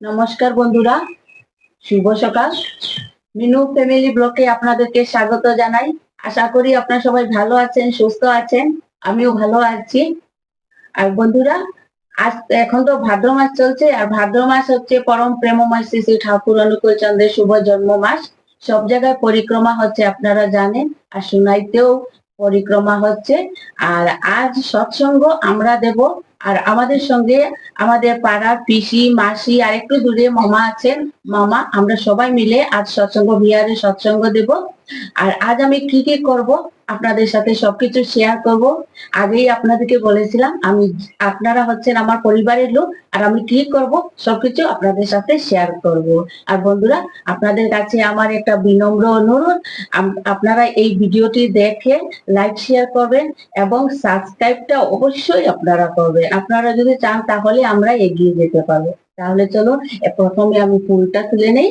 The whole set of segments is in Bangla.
নমস্কার বন্ধুরা, শুভ সকাল। মিনু ফ্যামিলি ব্লকে আপনাদেরকে স্বাগত জানাই। আশা করি আপনারা সবাই ভালো আছেন, সুস্থ আছেন, আমিও ভালো আছি। আর বন্ধুরা, আজ এখন তো ভাদ্র মাস চলছে, আর ভাদ্র মাস হচ্ছে পরম প্রেমময় শ্রী শ্রী ঠাকুর অনুকূল চন্দ্রের শুভ জন্ম মাস সব জায়গায় পরিক্রমা হচ্ছে, আপনারা জানেন, আর শুনাইতেও পরিক্রমা হচ্ছে। আর আজ সৎসঙ্গ আমরা দেব আর আমাদের সঙ্গে আমাদের পাড়া পিসি, মাসি আর একটু দূরে মামা আছেন। মামা, আমরা সবাই মিলে আজ সৎসঙ্গ বিহারে সৎসঙ্গ দেব। আর আজ আমি কি কি করব আপনাদের সাথে সবকিছু শেয়ার করব। আগেই আপনাদেরকে বলেছিলাম, আমি আপনারা হচ্ছেন আমার পরিবারের লোক, আর আমি কি করব সবকিছু আপনাদের সাথে শেয়ার করব। আর বন্ধুরা, আপনাদের কাছে আমার একটা বিনম্র অনুরোধ আপনারা এই ভিডিওটি দেখে লাইক শেয়ার করবেন এবং সাবস্ক্রাইবটা অবশ্যই আপনারা করবেন। আপনারা যদি চান তাহলে আমরা এগিয়ে যেতে পারব। তাহলে চলো প্রথমে আমি ফুলটা তুলে নেই।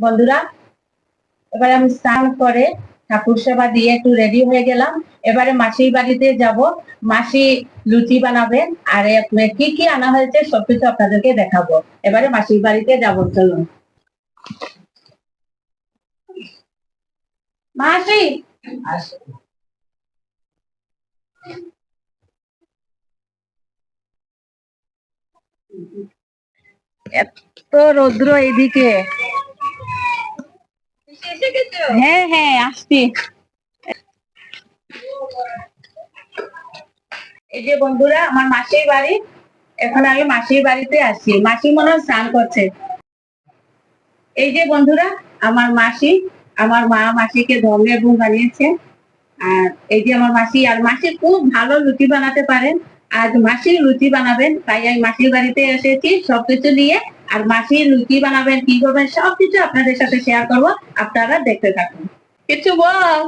বন্ধুরা, এবারে আমি স্নান করে ঠাকুর সেবা দিয়ে একটু রেডি হয়ে গেলাম। এবারে মাসির বাড়িতে যাব। মাসি লুচি বানাবেন। আর কি কি আনা হয়েছে সবকিছু আপনাদেরকে দেখাবো। এবারে মাসির বাড়িতে যাব, চলুন। মাসি! এত রৌদ্র এদিকে হ্যাঁ হ্যাঁ আসছি। এই যে বন্ধুরা, আমার মাসির বাড়ি। এখন আমি মাসির বাড়িতে আসছি মাসি মনে হয় স্নান করছে। এই যে বন্ধুরা, আমার মাসি, আমার মা মাসিকে ধর্মের গুণ বানিয়েছে। আর এই যে আমার মাসি, আর মাসি খুব ভালো লুচি বানাতে পারেন। আজ মাসি লুচি বানাবেন, তাই আমি মাসির বাড়িতে এসেছি সবকিছু নিয়ে। আর মাসির রুটি বানাবেন কি করবেন সব কিছু আপনাদের সাথে শেয়ার করব আপনারা দেখতে থাকুন কিছু বল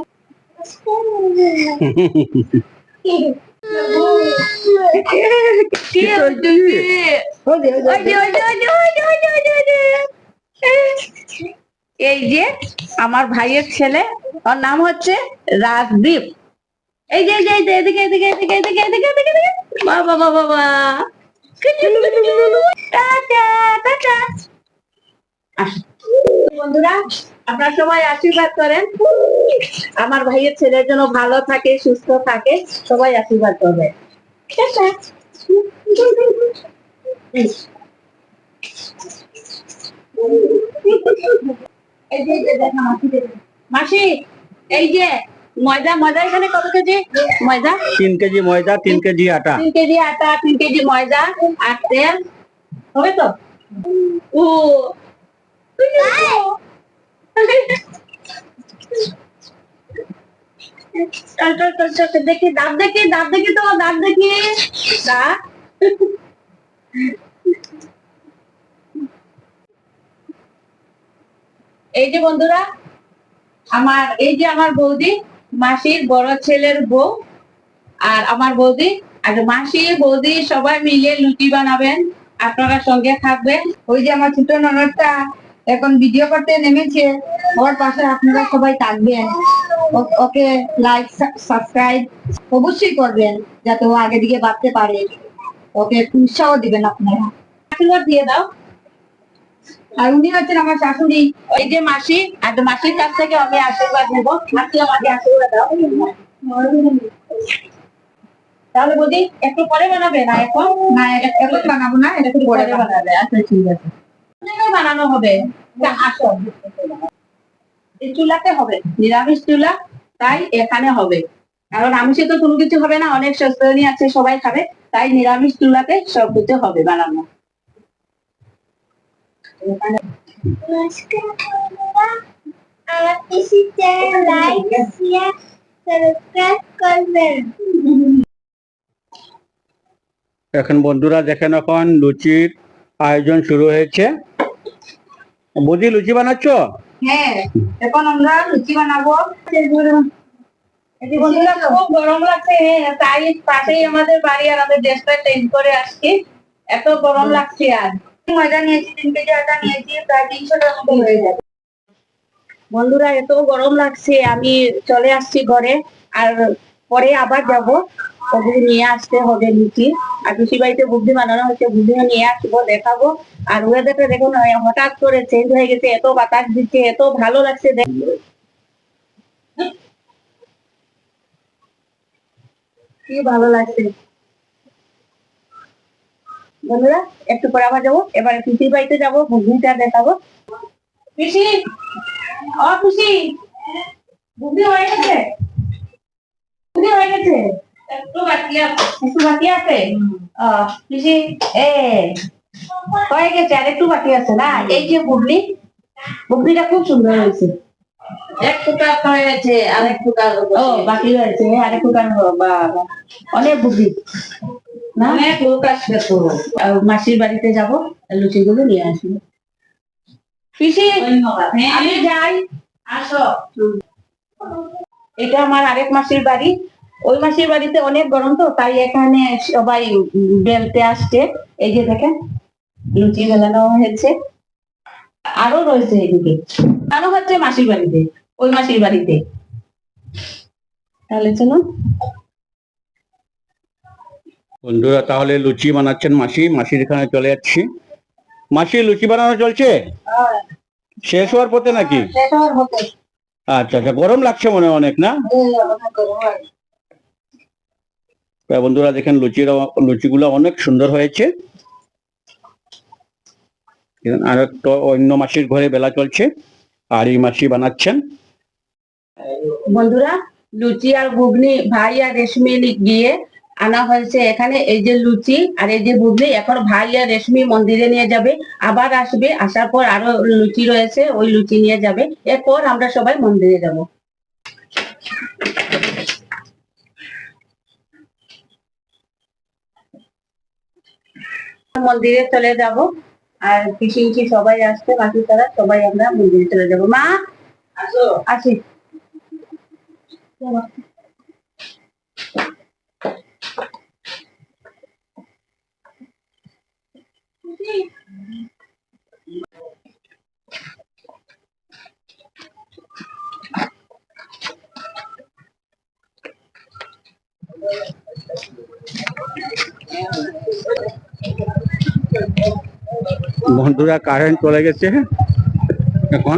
এই যে আমার ভাইয়ের ছেলে ওর নাম হচ্ছে রাজদীপ এই যে এদিকে এদিকে এদিকে এদিকে এদিকে এদিকে বাবা বাবা বাবা বন্ধুরা, আপনারা সবাই আশীর্বাদ করেন আমার ভাইয়ের ছেলের জন্য ভালো থাকে, সুস্থ থাকে, সবাই আশীর্বাদ করবে। মাসি, এই যে ময়দা ময়দা এখানে কত কেজি? ময়দা? তিন কেজি ময়দা তিন কেজি আটা। তিন কেজি আটা তিন কেজি ময়দা আর তেল। হবে তো? ও। চল চল চল চল চল, দেখি দাঁত দেখি দাঁত দেখি তো দাঁত দেখি। দাঁত। এই যে বন্ধুরা আমার এই যে আমার বৌদি মাসির বড় ছেলের বউ আর আমার বৌদি। আর মাসি, বৌদি সবাই মিলে লুচি বানাবেন। আপনারা সঙ্গে থাকবেন। ওই যে আমার ছোট ননদটা এখন ভিডিও করতে নেমেছে। ওর পাশে আপনারা সবাই থাকবেন। ওকে লাইক সাবস্ক্রাইব অবশ্যই করবেন, যাতে ও আগে দিকে বাড়তে পারে। ওকে উৎসাহ দিবেন আপনারা। আশীর্বাদ দিয়ে দাও। আর উনি হচ্ছেন আমার শাশুড়ি। এই যে মাসি আর মাসির কাছ থেকে আমি আশীর্বাদ নেব। মাসি আমাকে আশীর্বাদ দাও। তাহলে বৌদি একটু পরে বানাবে না এখন? না এখন বানাবো না এটা একটু পরে বানাবে। আচ্ছা ঠিক আছে। বানানো হবে? আসো। চুলাতে হবে নিরামিষ চুলা তাই এখানে হবে। কারণ আমিষে তো কোনো কিছু হবে না অনেক সস্তনী আছে সবাই খাবে। তাই নিরামিষ চুলাতে সব কিছু হবে বানানো। নমস্কার এখন বন্ধুরা দেখেন এখন লুচির আয়োজন শুরু হয়েছে। বৌদি লুচি বানাচ্ছ? হ্যাঁ এখন আমরা লুচি বানাবো। বন্ধুরা, খুব গরম লাগছে তাই পাশেই আমাদের বাড়ি আর আমাদের দেশটা চেঞ্জ করে আসছি। এত গরম লাগছে আর। বন্ধুরা, এত গরম লাগছে, আমি চলে আসছি ঘরে, আর পরে আবার যাব। ওগুলো নিয়ে আসতে হবে লুচি। আর পিসি বাড়িতে বুদ্ধি বানানো হচ্ছে, বুদ্ধিও নিয়ে আসব, দেখাবো। আর ওয়েদারটা দেখুন হঠাৎ করে চেঞ্জ হয়ে গেছে, এত বাতাস দিচ্ছে, এত ভালো লাগছে কি ভালো লাগছে? বন্ধুরা একটু পরে আবার যাব। এবার পিসির বাড়িতে যাব দেখাবো। পিসি বুদ্ধি হয়ে গেছে? হয়ে গেছে? একটু বাকি আছে একটু বাকি আছে? খুশি এ হয়ে গেছে আর একটু বাকি আছে না? এই যে বুবলি বুবলিটা খুব সুন্দর হয়েছে। এক টুকা হয়েছে আর এক ও বাকি হয়েছে আর এক বাবা অনেক বুদ্ধি। না অনেক লোক আসবে তো মাসির বাড়িতে যাব লুচিগুলো নিয়ে আসব। পিসি আমি যাই। আসো। এটা আমার আরেক মাসির বাড়ি। ওই মাসির বাড়িতে অনেক গরম তো তাই এখানে সবাই বেলতে আসছে। এই যে দেখেন লুচি বেলানো হয়েছে। আরও রয়েছে এদিকে। আরও হচ্ছে মাসির বাড়িতে ওই মাসির বাড়িতে। তাহলে চলো বন্ধুরা তাহলে লুচি বানাচ্ছেন মাসি। মাসির এখানে চলে যাচ্ছি। মাসি লুচি বানানো চলছে? শেষ হওয়ার পথে নাকি? হতো আচ্ছা আচ্ছা গরম লাগছে মনে হয় অনেক না? বন্ধুরা দেখেন লুচির লুচিগুলো অনেক সুন্দর হয়েছে। আর একটা অন্য মাসির ঘরে বেলা চলছে। আর এই মাসি বানাচ্ছেন। বন্ধুরা লুচি আর ঘুগনি ভাই আর রেশমি গিয়ে আনা হয়েছে এখানে। এই যে লুচি আর এই যে ঘুগনি এখন ভাই আর রেশমি মন্দিরে নিয়ে যাবে। আবার আসবে, আসার পর আরও লুচি রয়েছে, ওই লুচি নিয়ে যাবে। এরপর আমরা সবাই মন্দিরে যাব। মন্দিরে চলে যাব। আর পিসি পিসি সবাই আসছে? বাকি তারা সবাই আমরা মন্দিরে চলে যাব। মা, আসো। বন্ধুরা কারেন্ট চলে গেছে। এখন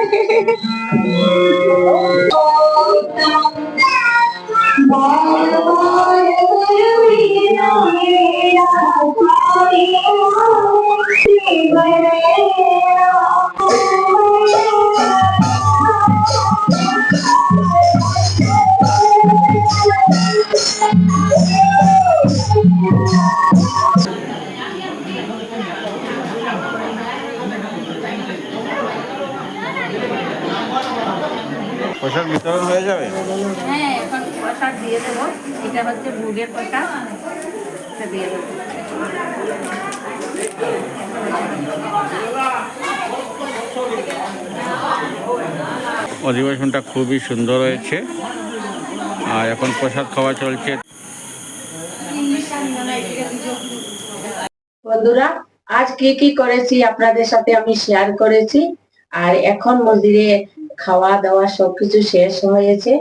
Oh, হয়ে যাবে? হ্যাঁ এখন প্রসাদ দিয়ে দেবো। এটা হচ্ছে ভোগের প্রসাদ দিয়ে দেবো। অধিবেশনটা খুবই সুন্দর হয়েছে। আর এখন প্রসাদ খাওয়া চলছে। বন্ধুরা আজ কি কি করেছি আপনাদের সাথে আমি শেয়ার করেছি। আর এখন মন্দিরে খাওয়া দাওয়া সবকিছু শেষ হয়েছে।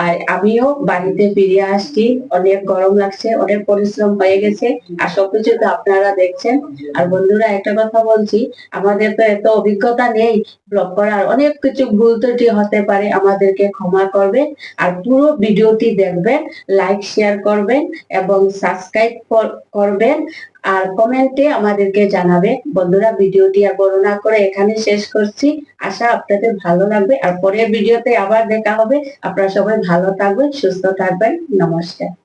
আর আমিও বাড়িতে ফিরে আসছি। অনেক গরম লাগছে, অনেক পরিশ্রম হয়ে গেছে। আর সবকিছু তো আপনারা দেখছেন। আর বন্ধুরা, একটা কথা বলছি, আমাদের তো এত অভিজ্ঞতা নেই ব্লগ করার। অনেক কিছু ভুল ত্রুটি হতে পারে, আমাদেরকে ক্ষমা করবেন। আর পুরো ভিডিওটি দেখবেন লাইক শেয়ার করবেন এবং সাবস্ক্রাইব করবেন। আর কমেন্টে আমাদেরকে জানাবে। বন্ধুরা, ভিডিওটি আর বড় না করে এখানে শেষ করছি। আশা আপনাদের ভালো লাগবে। আর পরের ভিডিওতে আবার দেখা হবে। আপনারা সবাই ভালো থাকবেন, সুস্থ থাকবেন। নমস্কার।